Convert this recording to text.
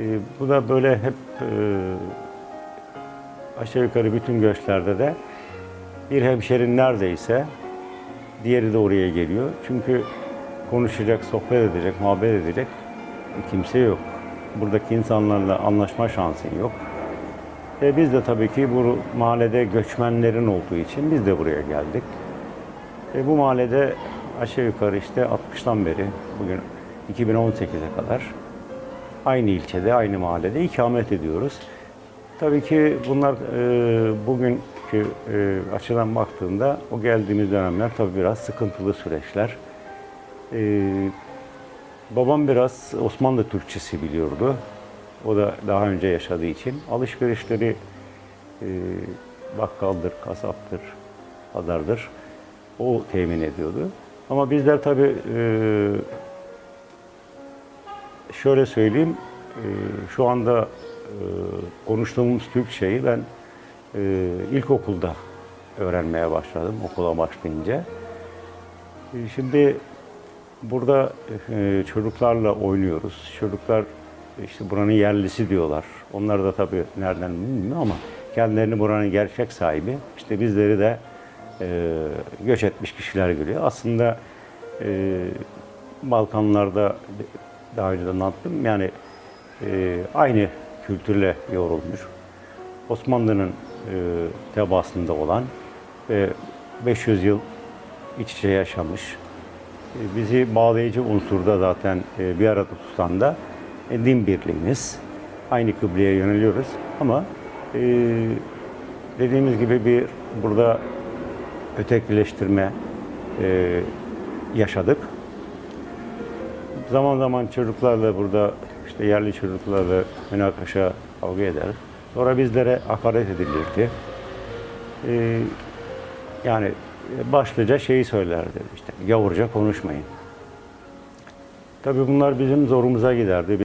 E, bu da böyle hep e, aşağı yukarı bütün göçlerde de bir hemşerin neredeyse diğeri de oraya geliyor. Çünkü konuşacak, sohbet edecek, muhabbet edecek kimse yok. Buradaki insanlarla anlaşma şansın yok. E biz de tabii ki bu mahallede göçmenlerin olduğu için biz de buraya geldik. E bu mahallede aşağı yukarı işte 60'tan beri bugün 2018'e kadar aynı ilçede, aynı mahallede ikamet ediyoruz. Tabii ki bunlar e, bugünkü e, açıdan baktığında o geldiğimiz dönemler tabii biraz sıkıntılı süreçler. E, babam biraz Osmanlı Türkçesi biliyordu. O da daha önce yaşadığı için alışverişleri e, bakkaldır, kasaptır, pazardır. O temin ediyordu. Ama bizler tabii e, şöyle söyleyeyim, e, şu anda e, konuştuğumuz Türkçeyi ben e, ilkokulda öğrenmeye başladım okula başlayınca. E, Şimdi burada e, çocuklarla oynuyoruz. Çocuklar işte buranın yerlisi diyorlar. Onlar da tabii nereden bilmiyorum ama kendilerini buranın gerçek sahibi. İşte bizleri de göç etmiş kişiler görüyor. Aslında Balkanlarda daha önce de anlattım. Yani e, aynı kültürle yoğrulmuş. Osmanlı'nın e, tebaasında olan ve 500 yıl iç içe yaşamış. E, bizi bağlayıcı unsurda zaten e, bir arada tutan da e, din birliğimiz. Aynı kıbleye yöneliyoruz ama e, dediğimiz gibi bir burada ötekileştirme e, yaşadık. Zaman zaman çocuklarla burada işte yerli çocuklarla münakaşa kavga eder. Sonra bizlere hakaret edilirdi. Ee, yani başlıca şeyi söylerdi işte gavurca konuşmayın. Tabii bunlar bizim zorumuza giderdi.